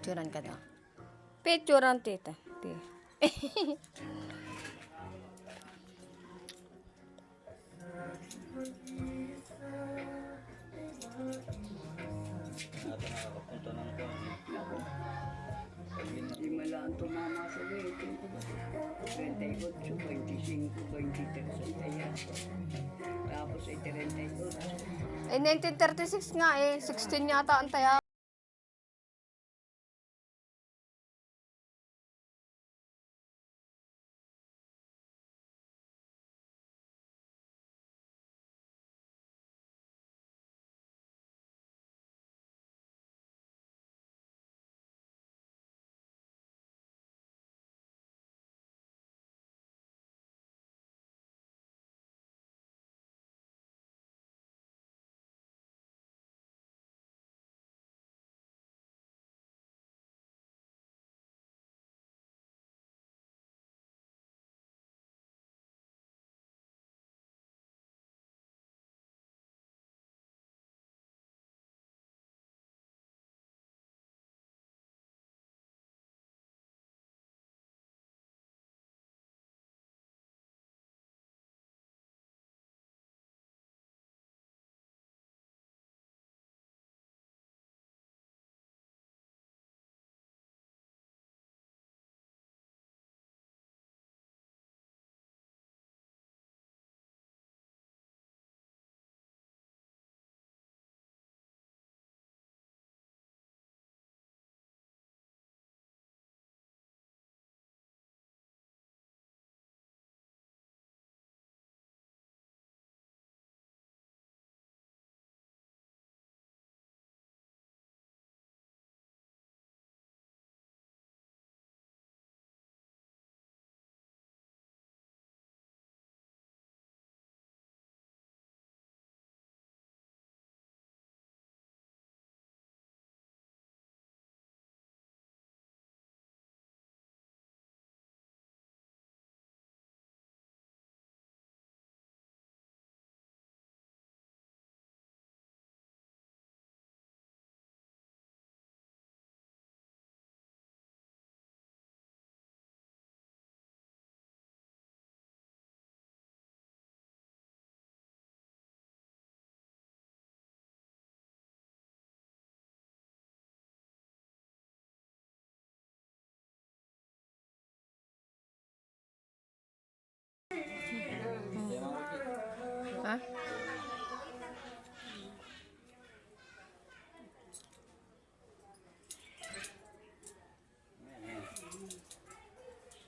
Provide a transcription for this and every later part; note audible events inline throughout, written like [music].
Picturean ka daw. Picturean, tita. Hindi malaan tumama sa ko. 38, 25, 23 kaya. Tapos ay 38. Eh, 1936 nga eh. 16 yata ang taya.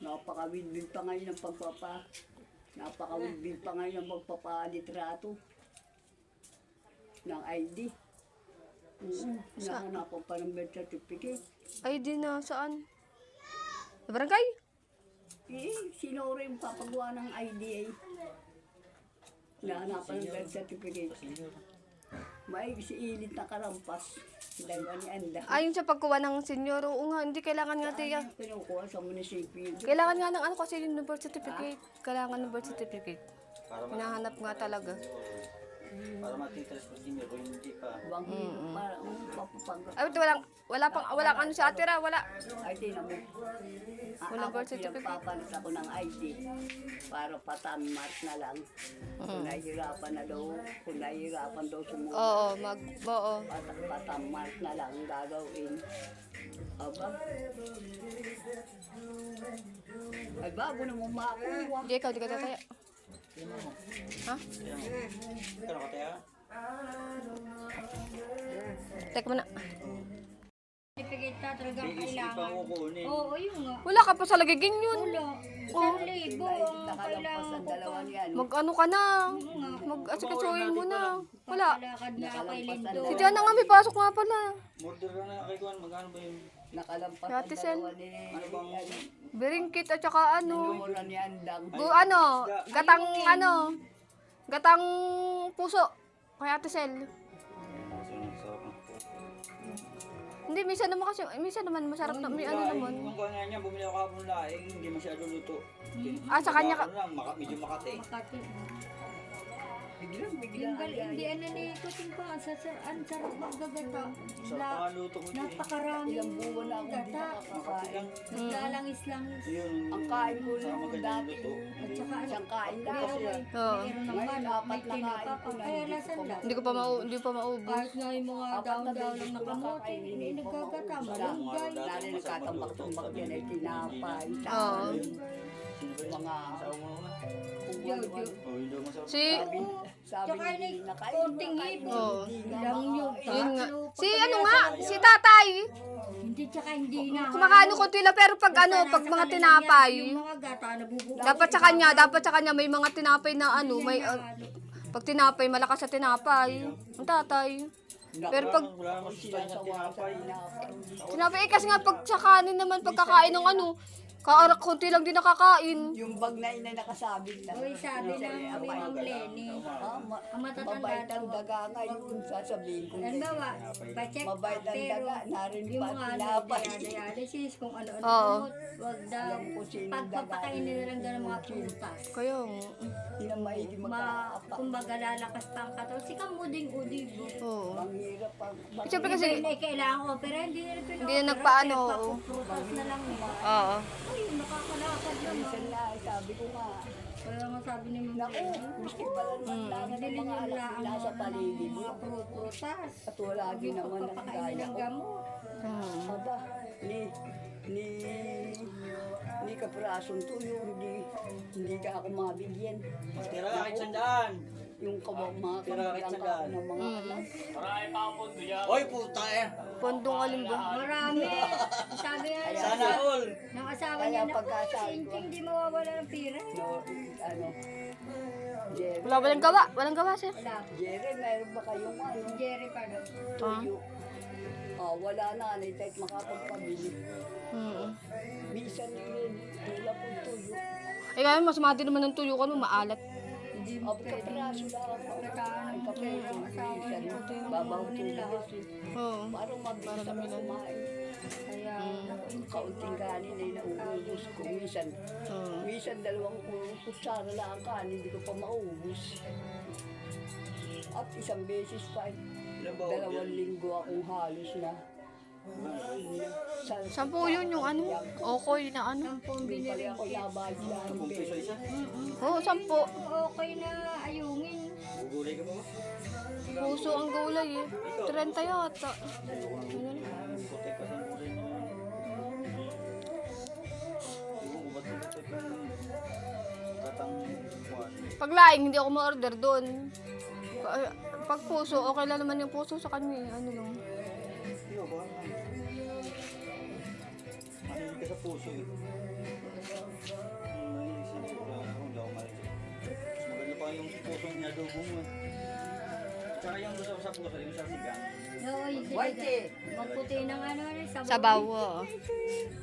Napakawindbil pa ngayon ng pagpapa. Napakawindbil pa ngayon ng magpapalitrato. Ng ID. Oo, Nahanapan pa ng birth certificate. Ay, di na. Saan? Sa barangay? Eh, sino rin papagawa ng ID eh? Nahanapan ng birth certificate. May si ilit na karampas. Dalawa ni Anda. Ayun sa pagkuha ng senior. Oo nga, hindi kailangan nga tiya. Kinukuha sa munisipyo. Kailangan nga ng ano kasi yung birth certificate. Kailangan ng birth certificate. Hinahanap nga talaga. Para matitras ko senior kung hindi pa. Bang para um, papapag. Ay, walang, wala pang, walang ano sa atira, wala. Ay, tinan mo. Walang birth certificate. Papalit ako ng ID para patamat na lang. Kung nahihirapan na daw, kung nahihirapan daw sumuha. Oo, mag, oo. Pat patamat na lang ang gagawin. Aba. Ay, bago na mo makuha. Hindi, ikaw, di ka tataya. Ha? Teka muna. Certificate ka talagang Bilis kailangan. Oo, yun nga. Wala ka pa sa lagiging yun. Wala. Oh. Isang libo ang Nakalampas kailangan ang ko pa. dalawa niyan. Mag ano ka na. Mag asikasuhin mo na. Wala. Palakad na kay Lindo. Si Diana nga may pasok nga pala. Murder na na kay Kuan. Magkano ba yun? Nakalampas ang Ate Sel. dalawa ni... Ano bang... Beringkit at saka ano. Mura ni Andang. Gu ano. Gatang ano. Gatang puso. Kaya Ate Sel. Hindi, minsan naman kasi, minsan naman masarap na, may ano naman. Yung kuan nga niya, bumili ako kapon laing, hindi masyado luto. Ah, sa kanya ka- Ano lang, maka, medyo makate. Makati. Biglang bigla. Yung gal, hindi ano ni Kuting pa, sa sa ang sarap maggagata. Sa pangaluto din. napakarami Ilang buwan na akong hindi gata. nakakakain. Naglalangis-langis. Yung Ang kain ko lang dati. At saka ano, Isang kain lang. meron manok, apat tinapa kain ko na, Kaya hindi lasan ko lang. Hindi ko pa mau hindi pa maubos. Kahit nga yung mga daon-daon beses ng ko nakamote, hindi ko nagkagata. Malunggay. Lalo nagkatambak-tambak yan ay tinapay. Oo. Mga Jojo. Oh. Si Sabi, Tsaka ni konting hipon. Oo. Lang yung. Yun nga. Si ano nga, si tatay. Hindi tsaka hindi na. Kumakaano konti lang pero pag ano, pag mga tinapay. Yung mga gata, nabubuo. Dapat sa kanya, dapat sa kanya may mga tinapay na ano, may uh, pag tinapay malakas sa tinapay. Ang tatay. Pero pag Wala naman sa tinapay. tinapay eh, kasi nga pag sa kanin naman pagkakain ng ano, kaarak konti lang din nakakain. Yung bag na ina nakasabit lang. Uy, sabi ng kami Ma'am Lenny. Ah, ma- Ang matatanda mabait ang daw. daga ngayon, sasabihin ko. Ano ba? Pa-check Mabait ang pero daga, narin yung pa mga ano, tinapay. dialysis, kung ano-ano Oo. gamot, wag daw. Ko sino Pagpapakainin daga. na lang daw ng mga prutas. Kaya nga. Hindi na maigi Ma, magkakapa. kumbaga lalakas pa ang katawan. Si kamuding-udig. Oo. Ang hirap ang... Siyempre kasi, Kasi hindi kailangan opera, hindi na rin Hindi na nagpaano, oo. Prutas na lang. oo. Ay, nakakalakad naman. Minsan na, sabi ko nga, Kaya nga sabi ni Ma'am naku, gusto pala naman lang ng mga anak lang nila sa paligid. mga prutas. At wala din naman ang Pagpapakainin gaya ng ko. gamot. Hmm. Aba, ni, ni, ni kaprasong tuyo, hindi, hindi ka ako mabigyan. Tira kahit sandaan. Yung kawa, mga kamagyan ka ng mga anak. Oy, puta eh. Pondong alimbo. Marami. [laughs] Sabi nga ng Sana all. ng asawa Kaya niya, naku, pagkasabi si ko. Inting, hindi mawawala ng pira. No, ano, Jerry, Wala walang gawa, walang gawa siya. Wala. Jerry, meron ba kayong ano, Jerry pa doon. tuyo? Ah, wala na, anay, kahit makapagpabili. Hmm. Minsan yun, tula po tuyo. Eh kaya mas mati naman ng tuyo ko no, maalat. Ang kapraso lang. Kataan ng Kape, ng asawa Kunin tuyo. lahat. Oo. Parang mabilis ako kumain. Kaya, Kaunting kanin ay nauubos ko. Minsan, minsan dalawang kutsara lang ang kanin, hindi ko pa maubos. At isang beses pa, dalawang linggo akong halos na. Sa, Sampu yun yung ano, okoy na ano. sampung binili. lang. Kung piso isa. Oo. Okay na ayungin. Gugulay ka pa ba? Puso ang gulay eh. 30 yata. Puti ka sa gulay mo. Yung ubat mo puti ka. Tatang kuwan. Pag laing, hindi ako ma-order doon. Pa- Pag puso, okay lang naman yung puso sa kanya. eh. Ano lang. Puso eh. Mahilig siya sa puso. Ako hindi ako mahilig. Mas maganda pa yung puso niya adobo mo eh. Tsaka yung gusto ko sa puso, yung sa sigang. No, yung White eh. Magputi ng ano, ano, sabaw. Sabaw. oo.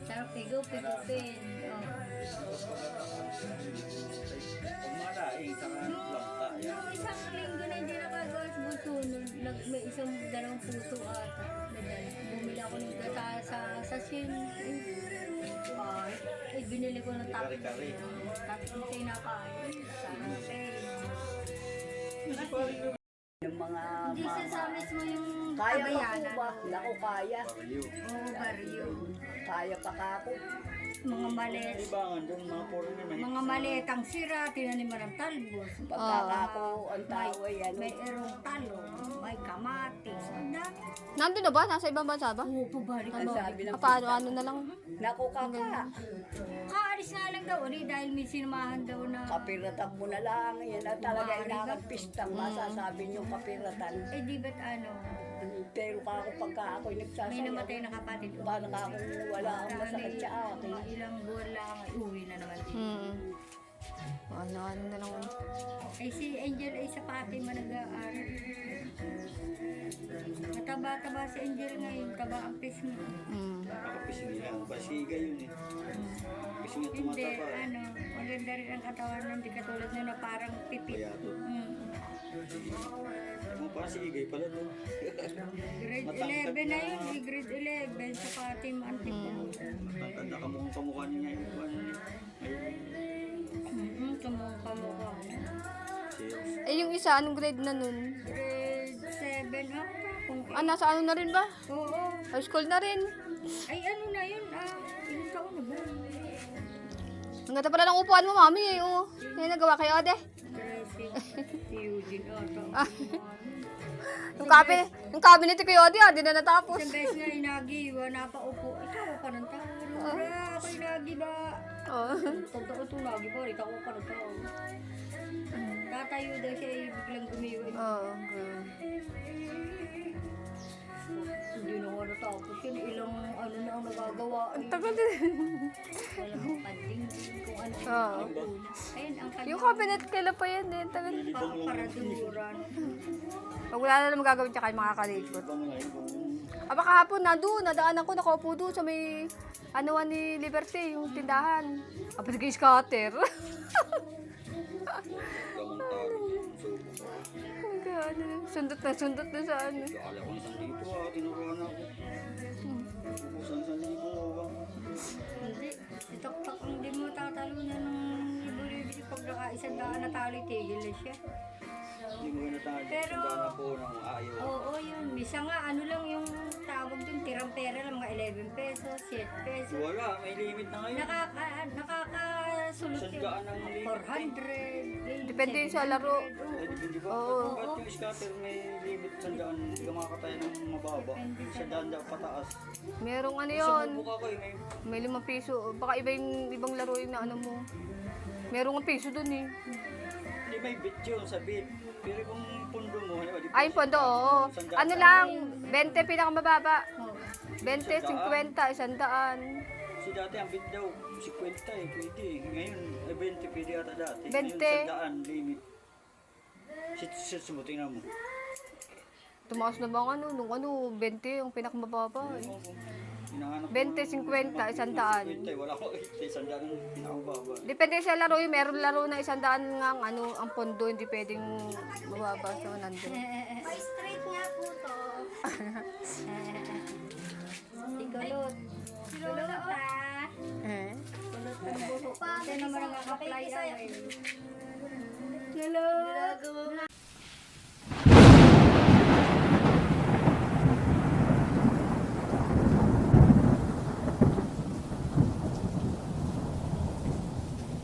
Sarap pigo, pigupin. Oh. Pag mga daing, saka langka. Yung isang linggo na hindi nakagawa sa puso nun, nag, may isang dalawang puso ata. Bumili ako ng gata sa, sa sin. Ay, ay, ay, binili ko ng tapos. Kari-kari. Tapos yung tinapay. Sarap eh. Yung mga Hindi siya mismo yung Kaya pa kabayanan. ba? Naku, kaya. Oo, baryo. Kaya pa ka ako. Mga malet. Libangan doon, mga foreigner may Mga maletang sira, tinaniman ng talbos. Pagkaka ako, ang tao ay ano. May erong talong, may kamatis. Ang dami. Nandun na ba? Nasa ibang bansa ba? Oo, pabalik Ang mo. sabi ng Ah, paano, ano na lang? Naku, kaka. Kaalis nga lang daw, uli, dahil may sinamahan daw na... Kapiratan mo na lang. Yan ang talaga inakagpistang masasabi niyo kapiratan. Eh, di ba't ano, Pero ka ako pagka ako'y may nagsasayaw. namatay na kapatid ko. Paano ka akong wala akong masakit sa akin. Ilang buwan lang, ay uwi na naman. Hmm. Ano, ano na lang. Eh, si Angel ay sa pati mo nag-aaral. Mataba-taba si Angel ngayon, taba ang pis mo. Hmm. Nakapising nila. Basiga yun eh. Pising yung Hindi, tumataba. ano, maganda rin ang katawan nun, hindi katulad nun na parang pipit. Bayato. Mm. Mo parang si Igay pala doon. Grade [laughs] Matangkad 11 na yun, eh, grade 11 sa Fatim Antipolo. Matanda ka mukhang kamukha niya yung ano niya. Ayun. Mm-hmm, kamukha mo ko. Si Eh, yung isa? Anong grade na nun? Grade 7 ata. Kung, Ah, nasa ano na rin ba? oo. High school na rin. Ay, ano na yun? Ah, ilang taon na ba? Ang ganda pala ng upuan mo, mami. Eh, oh. Yan nagawa kayo, ade. Dressing. Si Eugene [laughs] ata. Ah. Yung cabinet, yung cabinet ko yun, ade, ah, na natapos. Isang beses nga inagi, wala pa upo. Ikaw ka ng tao. Wala, ako inagi ba? Oh. Totoo ito lagi ba? Ikaw ka ng tao. Tatayo daw siya, eh, biglang gumiwan. Oh, okay. Hindi na nga natapos yun. Ilang ano na ang nagagawa. Eh. Tagal din. Walang panding kung ano. Oo. Ayun, ang. Yung cabinet, kailan pa yan eh. Tagal. Paraduran. Pag wala na naman gagawin tsaka yung mga kalikot. Aba kahapon na doon, nadaanan ko, nakaupo doon sa may anuan ni Liberty, yung tindahan. Aba naging scatter. Ano, [laughs] sundot na sundot na sa ano. Akala ko isang libo ah, tinuruan ako. Ubusan sa libo ba? Hindi. Itok-tok ang di mo tatalunan ng libo-libo pag naka isang daan na tali, tigil na siya. Ko na tayo. Pero- Sandaan na po ng ayaw. Oo, yun. Misa nga, ano lang yung tawag dun, tirang pera lang, mga 11 pesos, 7 pesos. Wala, may limit na ngayon. Nakaka, nakakasulot yun. Sandaan ang limit. 400. yun, Depende yun sa laro. 700, oo. Eh, di ba? Oo. Ba't yung scatter may limit sandaan? Hindi ka makakataya ng mababa. Sandaan daw pataas. Merong ano yun, Sumubuka ko eh. May may limang piso. Baka iba yung ibang laro yung na ano mo. Merong ang piso dun eh. Hindi may bit yun sa bit. Pero kung pundo mo, ba? di Ay, po- pondo, oo. Ano lang, 20 pinakamababa. Oo. 20, 50, isandaan. Si dati ang bit daw, 50 eh, pwede eh. Ngayon, eh, 20 pwede ata dati. 20. Ngayon, sandaan, limit. Si, si, si, tingnan mo. Tumaas na bang ano, nung ano, 20 yung pinakamababa eh. Hinahanap ko 20, 50, isandaan. 50, wala ko eh. Sandaan ang pinakababa. Depende sa laro yun. Meron laro na isandaan nga ang ano, ang pondo, hindi pwedeng mababa sa 100. straight nga po to. [laughs] si Kulot. Kulot ah. Eh? Kulot ang buhok. Kasi naman ang apply. Kulot.